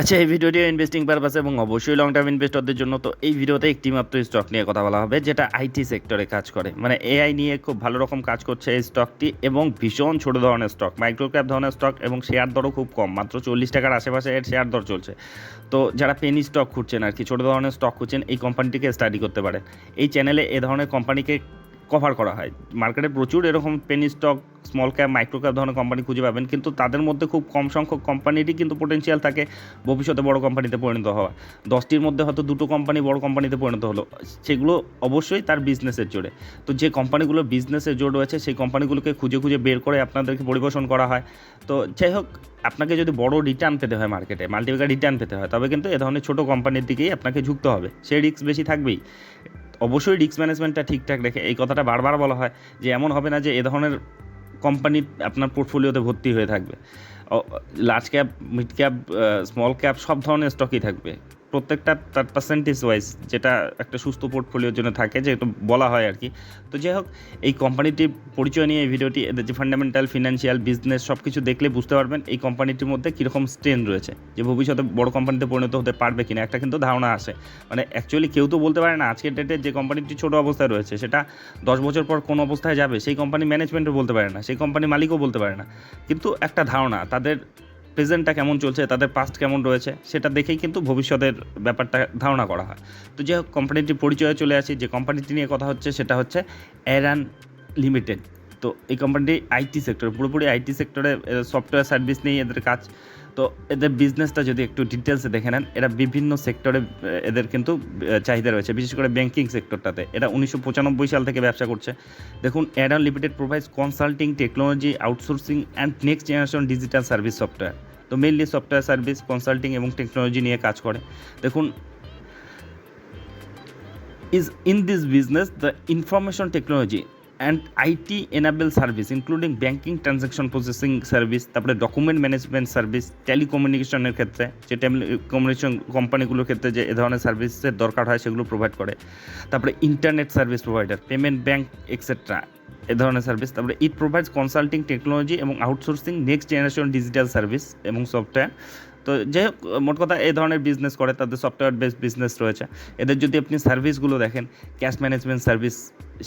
আচ্ছা এই ভিডিওটি ইনভেস্টিং পারপাস এবং অবশ্যই লং টার্ম ইনভেস্টরদের জন্য। তো এই ভিডিওতে একটি মাত্র স্টক নিয়ে কথা বলা হবে, যেটা আইটি সেক্টরে কাজ করে। মানে এআই নিয়ে খুব ভালো রকম কাজ করছে এই স্টকটি এবং ভীষণ ছোট ধরনের স্টক মাইক্রো ক্যাপ ধরনের স্টক এবং শেয়ার দরও খুব কম, মাত্র চল্লিশ টাকার আশেপাশে এর শেয়ার দর চলছে। তো যারা পেনি স্টক খুঁজছেন আর কি, ছোটো ধরনের স্টক খুঁজছেন, এই কোম্পানিটিকে স্টাডি করতে পারেন। এই চ্যানেলে এ ধরনের কোম্পানিকে কভার করা হয়। মার্কেটে প্রচুর এরকম penny stock small cap micro cap ধরনের কোম্পানি খুঁজে পাবেন। কিন্তু তাদের মধ্যে খুব কম সংখ্যক কোম্পানিরই কিন্তু পোটেনশিয়াল থাকে ভবিষ্যতে বড় কোম্পানিতে পরিণত হওয়া দশটির মধ্যে হয়তো দুটো কোম্পানি বড় কোম্পানিতে পরিণত হলো। সেগুলো অবশ্যই তার বিজনেসের জোরে। তো যে কোম্পানিগুলো বিজনেসের জোর রয়েছে, সেই কোম্পানিগুলোকে খুঁজে খুঁজে বের করে আপনাদেরকে পরিবেশন করা হয়। তো যাই হোক, আপনাকে যদি বড় রিটার্ন পেতে হয় মার্কেটে মাল্টিপ্যাকার রিটার্ন পেতে হয়, তবে কিন্তু এ ধরনের ছোটো কোম্পানির দিকেই আপনাকে ঝুঁকতে হবে। সেই রিস্ক বেশি থাকবেই। অবশ্যই রিস্ক ম্যানেজমেন্টটা ঠিকঠাক রেখে, এই কথাটা বারবার বলা হয় যে এমন হবে না যে এ ধরনের কোম্পানি আপনার পোর্টফোলিওতে ভর্তি হয়ে থাকবে। Large cap mid cap small cap সব ধরনের স্টকই থাকবে। প্রত্যেকটা তার পার্সেন্টেজ ওয়াইজ যেটা একটা সুস্থ পোর্টফোলিওর জন্য থাকে, যেহেতু বলা হয় আর কি তো যাই হোক, এই কোম্পানিটির পরিচয় নিয়ে এই ভিডিওটি এদের যে ফান্ডামেন্টাল ফিনান্সিয়াল বিজনেস সব কিছু দেখলে বুঝতে পারবেন এই কোম্পানিটির মধ্যে কীরকম স্ট্রেন রয়েছে, যে ভবিষ্যতে বড় কোম্পানিতে পরিণত হতে পারবে কিনা, একটা কিন্তু ধারণা আসে মানে অ্যাকচুয়ালি কেউ তো বলতে পারে না, আজকের ডেটে যে কোম্পানিটি ছোট অবস্থায় রয়েছে, সেটা দশ বছর পর কোন অবস্থায় যাবে, সেই কোম্পানি ম্যানেজমেন্টও বলতে পারে না, সেই কোম্পানি মালিকও বলতে পারে না। কিন্তু একটা ধারণা, তাদের প্রেজেন্টটা কেমন চলছে, তাদের পাস্ট কেমন রয়েছে, সেটা দেখেই কিন্তু ভবিষ্যতের ব্যাপারটা ধারণা করা হয়। তো যে কোম্পানিটির পরিচয়ে চলে আসি। যে কোম্পানিটি নিয়ে কথা হচ্ছে, সেটা হচ্ছে এরান লিমিটেড তো এই কোম্পানিটি আইটি সেক্টর পুরোপুরি আইটি সেক্টরে সফটওয়্যার সার্ভিস নিয়ে এদের কাজ। তো এদের বিজনেসটা যদি একটু ডিটেলসে দেখে নেন, এরা বিভিন্ন সেক্টরে এদের কিন্তু চাহিদা রয়েছে। বিশেষ করে ব্যাঙ্কিং সেক্টরটাতে এরা উনিশশো পঁচানব্বই সাল থেকে ব্যবসা করছে। দেখুন Aden limited provides consulting technology outsourcing and next generation digital service software তো মেইনলি সফটওয়্যার সার্ভিস কনসাল্টিং এবং টেকনোলজি নিয়ে কাজ করে। দেখুন is in this business the information technology and IT enable service including banking transaction processing service তারপরে document management service টেলিকমিউনিকেশনের ক্ষেত্রে, যে টেলিকমিউনিকেশন কোম্পানিগুলোর ক্ষেত্রে যে এ ধরনের সার্ভিসের দরকার হয়, সেগুলো প্রোভাইড করে। তারপরে internet service provider payment bank etcetera এ ধরনের সার্ভিস তারপরে ইট প্রোভাইডস কনসাল্টিং টেকনোলজি এবং outsourcing next generation digital service এবং সফটওয়্যার তো যাই হোক, মোট কথা এই ধরনের বিজনেস করে, তাদের সফটওয়্যার বেসড বিজনেস রয়েছে। এদের যদি আপনি সার্ভিসগুলো দেখেন ক্যাশ ম্যানেজমেন্ট সার্ভিস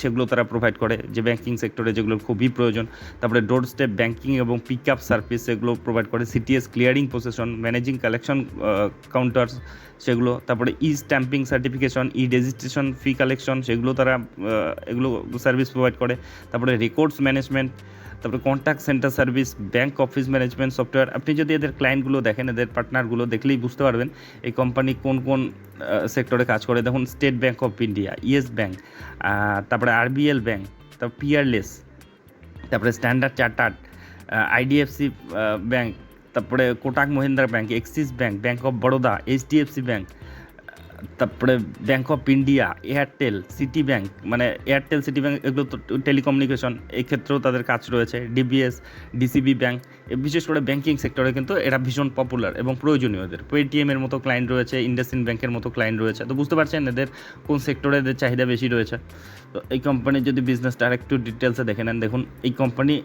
সেগুলো তারা প্রোভাইড করে, যে ব্যাঙ্কিং সেক্টরে যেগুলো খুবই প্রয়োজন। তারপরে ডোর স্টেপ ব্যাঙ্কিং এবং পিক আপ সার্ভিস সেগুলো প্রোভাইড করে CTS clearing processing managing collection counters সেগুলো। তারপরে e stamping certification e registration fee collection সেগুলো তারা এগুলো সার্ভিস প্রোভাইড করে। তারপরে রেকর্ডস ম্যানেজমেন্ট তারপরে contact centre service bank office management software আপনি যদি এদের ক্লায়েন্টগুলো দেখেন, এদের পার্টনারগুলো দেখলেই বুঝতে পারবেন এই কোম্পানি কোন কোন সেক্টরে কাজ করে। দেখুন State Bank of India Yes Bank তারপরে আরবিএল ব্যাঙ্ক তারপর পিয়ারলেস তারপরে স্ট্যান্ডার্ড চার্টার্ড আইডিএফসি ব্যাঙ্ক তারপরে Kotak Mahindra Bank Axis Bank Bank of Baroda HDFC Bank তারপরে Bank of India Airtel Citi Bank মানে এয়ারটেল সিটি ব্যাঙ্ক এগুলো তো telecommunication এই ক্ষেত্রেও তাদের কাজ রয়েছে। ডিবিএস ডিসিবি ব্যাঙ্ক বিশেষ করে ব্যাঙ্কিং সেক্টরে কিন্তু এরা ভীষণ পপুলার এবং প্রয়োজনীয় এদের। পেটিএম এর মতো ক্লায়েন্ট রয়েছে ইন্ডাসিন ব্যাংকের মতো ক্লায়েন্ট রয়েছে। তো বুঝতে পারছেন এদের কোন সেক্টরে এদের চাহিদা বেশি রয়েছে। তো এই কোম্পানির যদি বিজনেসটা আর একটু ডিটেলসে দেখে নেন, দেখুন, এই কোম্পানি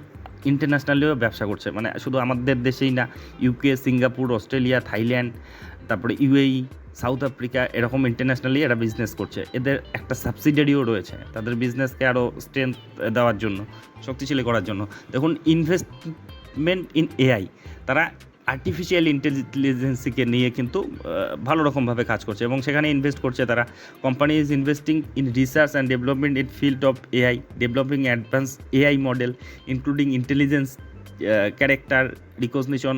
ইন্টারন্যাশনালিও ব্যবসা করছে। মানে শুধু আমাদের দেশেই না ইউকে সিঙ্গাপুর অস্ট্রেলিয়া থাইল্যান্ড তারপরে ইউএই, সাউথ আফ্রিকা, এরকম ইন্টারন্যাশনালি এরা বিজনেস করছে। এদের একটা সাবসিডারিও রয়েছে তাদের বিজনেসকে আরও স্ট্রেংথ দেওয়ার জন্য, শক্তিশালী করার জন্য। দেখুন ইনভেস্টমেন্ট ইন এআই তারা আর্টিফিশিয়াল ইন্টেলিজেন্সিকে নিয়ে কিন্তু ভালো রকমভাবে কাজ করছে এবং সেখানে ইনভেস্ট করছে তারা। Company is investing in research and development in field of AI developing advance AI model including intelligence character recognition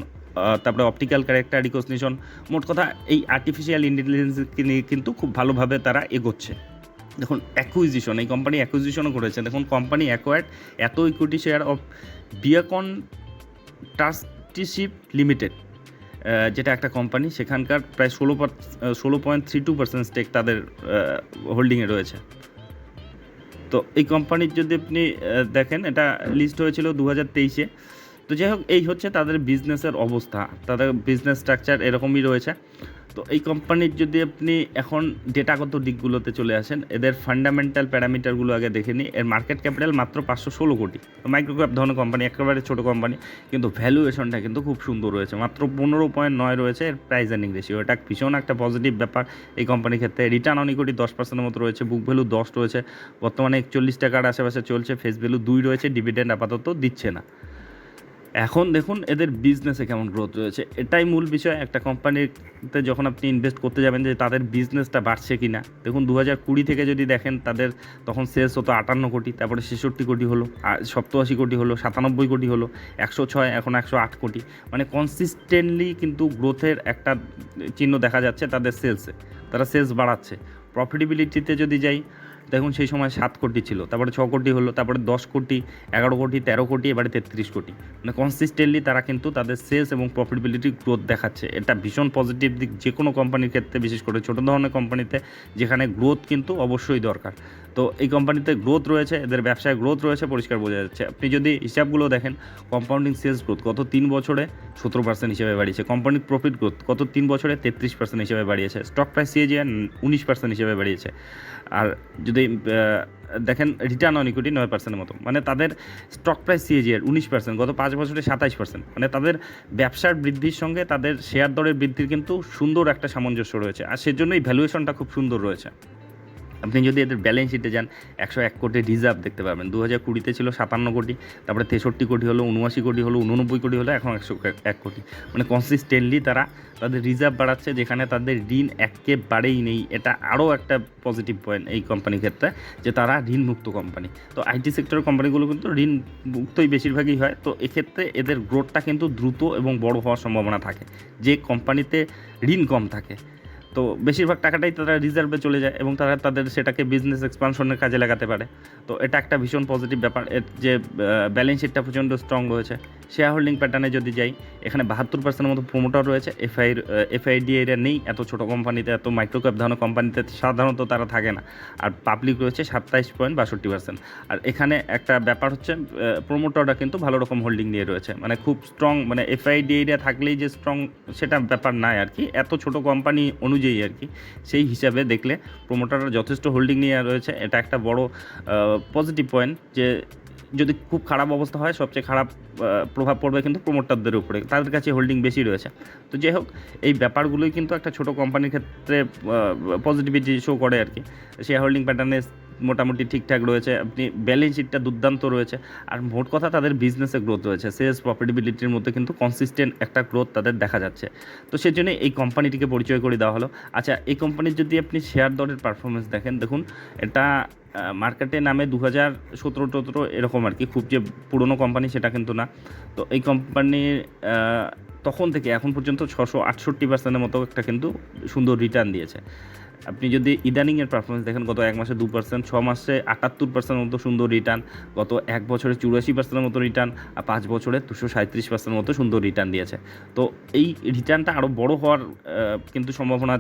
তারপরে অপটিক্যাল ক্যারেক্টার রিকগনিশন মোট কথা এই আর্টিফিশিয়াল ইন্টেলিজেন্সকে নিয়ে কিন্তু খুব ভালোভাবে তারা এগোচ্ছে। দেখুন অ্যাকুইজিশন এই কোম্পানি অ্যাকুইজিশনও করেছে। দেখুন কোম্পানি অ্যাকোয়ার্ড এত equity share of Beacon Trusteeship Limited যেটা একটা কোম্পানি সেখানকার প্রায় ষোলো ষোলো point three two percent stake তাদের হোল্ডিংয়ে রয়েছে। তো এই কোম্পানির যদি আপনি দেখেন, এটা লিস্ট হয়েছিল দু হাজার তেইশে। তো যাই হোক, এই হচ্ছে তাদের বিজনেসের অবস্থা। তাদের বিজনেস স্ট্রাকচার এরকমই রয়েছে। তো এই কোম্পানির যদি আপনি এখন ডেটাগত দিকগুলোতে চলে আসেন, এদের ফান্ডামেন্টাল প্যারামিটারগুলো আগে দেখে নিই। এর মার্কেট ক্যাপিটাল মাত্র পাঁচশো ষোলো কোটি। মাইক্রোক্যাপ ধরনের কোম্পানি একেবারে ছোটো কোম্পানি কিন্তু ভ্যালুয়েশনটা কিন্তু খুব সুন্দর রয়েছে। মাত্র পনেরো পয়েন্ট নয় রয়েছে এর প্রাইস আর্নিং রেশিও এটা ভীষণ একটা পজিটিভ ব্যাপার। এই কোম্পানির ক্ষেত্রে রিটার্ন অন ইকুইটি দশ পার্সেন্টের মতো রয়েছে বুক ভ্যালু দশ রয়েছে। বর্তমানে একচল্লিশ টাকার আশেপাশে চলছে ফেস ভ্যালু দুই রয়েছে ডিভিডেন্ড আপাতত দিচ্ছে না। এখন দেখুন এদের বিজনেসে কেমন গ্রোথ রয়েছে। এটাই মূল বিষয়। একটা কোম্পানিতে যখন আপনি ইনভেস্ট করতে যাবেন যে তাদের বিজনেসটা বাড়ছে কি না দেখুন দু হাজার কুড়ি থেকে যদি দেখেন তাদের তখন সেলস হতো আটান্ন কোটি, তারপরে ছেষট্টি কোটি হলো সপ্তআশি কোটি হলো, সাতানব্বই কোটি হলো, একশো ছয়, এখন একশো আট কোটি। মানে কনসিস্টেন্টলি কিন্তু গ্রোথের একটা চিহ্ন দেখা যাচ্ছে তাদের সেলসে তারা সেলস বাড়াচ্ছে। প্রফিটেবিলিটিতে যদি যাই দেখুন সেই সময় সাত কোটি ছিল, তারপরে ছ কোটি হলো, তারপরে দশ কোটি, এগারো কোটি, তেরো কোটি, এবারে তেত্রিশ কোটি। মানে কনসিস্টেন্টলি তারা কিন্তু তাদের সেলস এবং প্রফিটেবিলিটি গ্রোথ দেখাচ্ছে। এটা ভীষণ পজিটিভ দিক যে কোনো কোম্পানির ক্ষেত্রে, বিশেষ করে ছোটো ধরনের কোম্পানিতে যেখানে গ্রোথ কিন্তু অবশ্যই দরকার। তো এই কোম্পানিতে গ্রোথ রয়েছে, এদের ব্যবসায় গ্রোথ রয়েছে, পরিষ্কার বোঝা যাচ্ছে। আপনি যদি হিসাবগুলো দেখেন কম্পাউন্ডিং সেলস গ্রোথ গত তিন বছরে সতেরো পার্সেন্ট হিসেবে বাড়িয়েছে কোম্পানির প্রফিট গ্রোথ গত তিন বছরে তেত্রিশ পার্সেন্ট হিসেবে বাড়িয়েছে স্টক প্রাইস সিএজিআর উনিশ পার্সেন্ট হিসেবে বাড়িয়েছে। আর যদি দেখেন রিটার্ন অন ইকুইটি নয় পার্সেন্টের মতো মানে তাদের স্টক প্রাইস সিএজিআর উনিশ পার্সেন্ট গত পাঁচ বছরে সাতাইশ পার্সেন্ট মানে তাদের ব্যবসার বৃদ্ধির সঙ্গে তাদের শেয়ার দরের বৃদ্ধির কিন্তু সুন্দর একটা সামঞ্জস্য রয়েছে, আর সেজন্যই ভ্যালুয়েশনটা খুব সুন্দর রয়েছে। আপনি যদি এদের ব্যালেন্স শিটে যান, একশো এক কোটি রিজার্ভ দেখতে পাবেন। দু হাজার কুড়িতে ছিল সাতান্ন কোটি, তারপরে তেষট্টি কোটি হলো, উনআশি কোটি হলো, উননব্বই কোটি হলো, এখন একশো এক কোটি। মানে কনসিস্টেন্টলি তারা তাদের রিজার্ভ বাড়াচ্ছে, যেখানে তাদের ঋণ একেবারেই নেই। এটা আরও একটা পজিটিভ পয়েন্ট এই কোম্পানির ক্ষেত্রে, যে তারা ঋণমুক্ত কোম্পানি তো আইটি সেক্টরের কোম্পানিগুলো কিন্তু ঋণ মুক্তই বেশিরভাগই হয়। তো এক্ষেত্রে এদের গ্রোথটা কিন্তু দ্রুত এবং বড় হওয়ার সম্ভাবনা থাকে। যে কোম্পানিতে ঋণ কম থাকে তো বেশিরভাগ টাকাটাই তারা রিজার্ভে চলে যায় এবং তারা তাদের সেটাকে বিজনেস এক্সপানশনের কাজে লাগাতে পারে। তো এটা একটা ভীষণ পজিটিভ ব্যাপার। এর যে ব্যালেন্স শিটটা প্রচণ্ড স্ট্রং রয়েছে। শেয়ার হোল্ডিং প্যাটার্নে যদি যাই, এখানে বাহাত্তর পার্সেন্টের মতো প্রোমোটার রয়েছে। এফআই এফআইডি এরা নেই, এত ছোটো কোম্পানিতে এত মাইক্রোক্যাপ ধরনের কোম্পানিতে সাধারণত তারা থাকে না। আর পাবলিক রয়েছে সাতাইশ পয়েন্ট বাষট্টি পার্সেন্ট আর এখানে একটা ব্যাপার হচ্ছে প্রোমোটাররা কিন্তু ভালো রকম হোল্ডিং নিয়ে রয়েছে। মানে খুব স্ট্রং মানে এফআইডি এরিয়া থাকলেই যে স্ট্রং সেটা ব্যাপার নাই আর কি। এত ছোট কোম্পানি অনুযায়ী আর কি, সেই হিসাবে দেখলে প্রোমোটাররা যথেষ্ট হোল্ডিং নিয়ে রয়েছে। এটা একটা বড় পজিটিভ পয়েন্ট যে যদি খুব খারাপ অবস্থা হয়, সবচেয়ে খারাপ প্রভাব পড়বে কিন্তু প্রমোটারদের উপরে। তাদের কাছে হোল্ডিং বেশি রয়েছে। তো যাই হোক, এই ব্যাপারগুলোই কিন্তু একটা ছোট কোম্পানির ক্ষেত্রে পজিটিভিটি শো করে আর কি। শেয়ার হোল্ডিং প্যাটার্নে মোটামুটি ঠিকঠাক রয়েছে, আপনি ব্যালেন্স শিটটা দুর্দান্ত রয়েছে, আর মোট কথা তাদের বিজনেসে গ্রোথ রয়েছে সেলস প্রফিটেবিলিটির মধ্যে কিন্তু কনসিস্টেন্ট একটা গ্রোথ তাদের দেখা যাচ্ছে। তো সেজন্য এই কোম্পানিটিকে পরিচয় করে দেওয়া হলো। আচ্ছা এই কোম্পানির যদি আপনি শেয়ার দরের পারফরমেন্স দেখেন, দেখুন, এটা মার্কেটে নামে দু হাজার সতেরো টতেরো এরকম আর কি, খুব যে পুরনো কোম্পানি সেটা কিন্তু না। তো এই কোম্পানির তখন থেকে এখন পর্যন্ত ছশো আটষট্টি পার্সেন্টের মতো একটা কিন্তু সুন্দর রিটার্ন দিয়েছে। আপনি যদি ইদানিংয়ের পারফরমেন্স দেখেন, গত এক মাসে দু পার্সেন্ট ছ মাসে আটাত্তর পার্সেন্ট মতো সুন্দর রিটার্ন গত এক বছরে চুরাশি পার্সেন্টের মতো রিটার্ন আর পাঁচ বছরে দুশো সাঁত্রিশ পার্সেন্টের মতো সুন্দর রিটার্ন দিয়েছে। তো এই রিটার্নটা আরও বড় হওয়ার কিন্তু সম্ভাবনা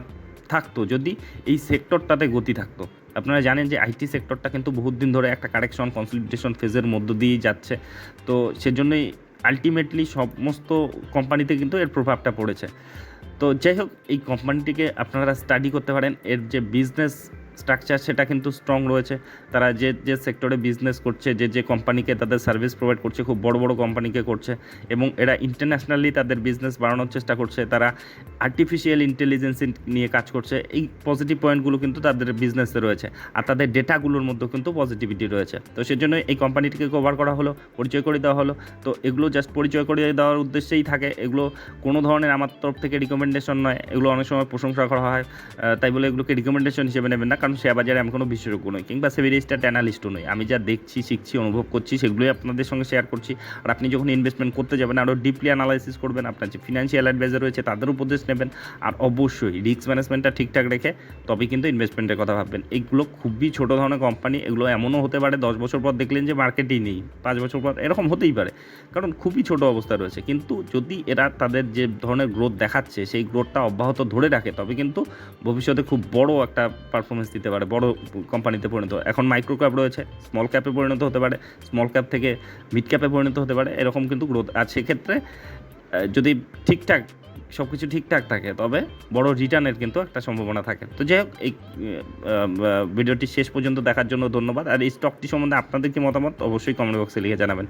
থাকতো যদি এই সেক্টরটাতে গতি থাকতো। আপনারা জানেন যে আইটি সেক্টরটা কিন্তু বহুত দিন ধরে একটা কারেকশন কনসলিডেশন ফেজের মধ্য দিয়েই যাচ্ছে। তো সেজন্যই আলটিমেটলি সমস্ত কোম্পানিতে কিন্তু এর প্রভাবটা পড়েছে। তো যাই হোক এই কোম্পানিটিকে আপনারা স্টাডি করতে পারেন। এর যে বিজনেস স্ট্রাকচার সেটা কিন্তু স্ট্রং রয়েছে। তারা যে যে সেক্টরে বিজনেস করছে, যে যে কোম্পানিকে তাদের সার্ভিস প্রোভাইড করছে, খুব বড় বড় কোম্পানিকে করছে এবং এরা ইন্টারন্যাশনালি তাদের বিজনেস বাড়ানোর চেষ্টা করছে। তারা আর্টিফিশিয়াল ইন্টেলিজেন্স নিয়ে কাজ করছে। এই পজিটিভ পয়েন্টগুলো কিন্তু তাদের বিজনেসে রয়েছে। আর তাদের ডেটাগুলোর মধ্যেও কিন্তু পজিটিভিটি রয়েছে। তো সেজন্য এই কোম্পানিটিকে কভার করা হলো, পরিচয় করে দেওয়া হলো। তো এগুলো জাস্ট পরিচয় করে দেওয়ার উদ্দেশ্যেই থাকে। এগুলো কোনো ধরনের আমার তরফ থেকে রিকমেন্ডেশন নয়। এগুলো অনেক সময় প্রশংসা করা হয়। তাই বলে এগুলোকে রিকমেন্ডেশন হিসেবে নেবেন না। কারণ শেয়ার বাজারে আমি কোনো বিশেষজ্ঞ নই কিংবা সেভি রেজিস্টার্ড অ্যানালিস্টও নই। আমি যা দেখছি, শিখছি, অনুভব করছি, সেগুলোই আপনাদের সঙ্গে শেয়ার করছি। আর আপনি যখন ইনভেস্টমেন্ট করতে যাবেন, আরও ডিপলি অ্যানালাইসিস করবেন, আপনার যে ফিনান্সিয়াল অ্যাডভাইজার রয়েছে, তাদের উপদেশ নেবেন। আর অবশ্যই রিস্ক ম্যানেজমেন্টটা ঠিকঠাক রেখে তবে কিন্তু ইনভেস্টমেন্টের কথা ভাববেন। এইগুলো খুবই ছোটো ধরনের কোম্পানি এগুলো এমনও হতে পারে, দশ বছর পর দেখলেন যে মার্কেটেই নেই, পাঁচ বছর পর এরকম হতেই পারে। কারণ খুবই ছোট অবস্থা রয়েছে। কিন্তু যদি এরা তাদের যে ধরনের গ্রোথ দেখাচ্ছে, সেই গ্রোথটা অব্যাহত ধরে রাখে, তবে কিন্তু ভবিষ্যতে খুব বড় একটা পারফরমেন্স দিতে পারে, বড় কোম্পানিতে পরিণত। এখন মাইক্রো ক্যাপ রয়েছে স্মল ক্যাপে পরিণত হতে পারে স্মল ক্যাপ থেকে মিড ক্যাপে পরিণত হতে পারে, এরকম কিন্তু গ্রোথ আর সেক্ষেত্রে যদি ঠিকঠাক সব কিছু ঠিকঠাক থাকে, তবে বড় রিটার্নের কিন্তু একটা সম্ভাবনা থাকে। তো যাই হোক, এই ভিডিওটি শেষ পর্যন্ত দেখার জন্য ধন্যবাদ। আর এই স্টকটি সম্বন্ধে আপনাদের কি মতামত, অবশ্যই কমেন্ট বক্সে লিখে জানাবেন।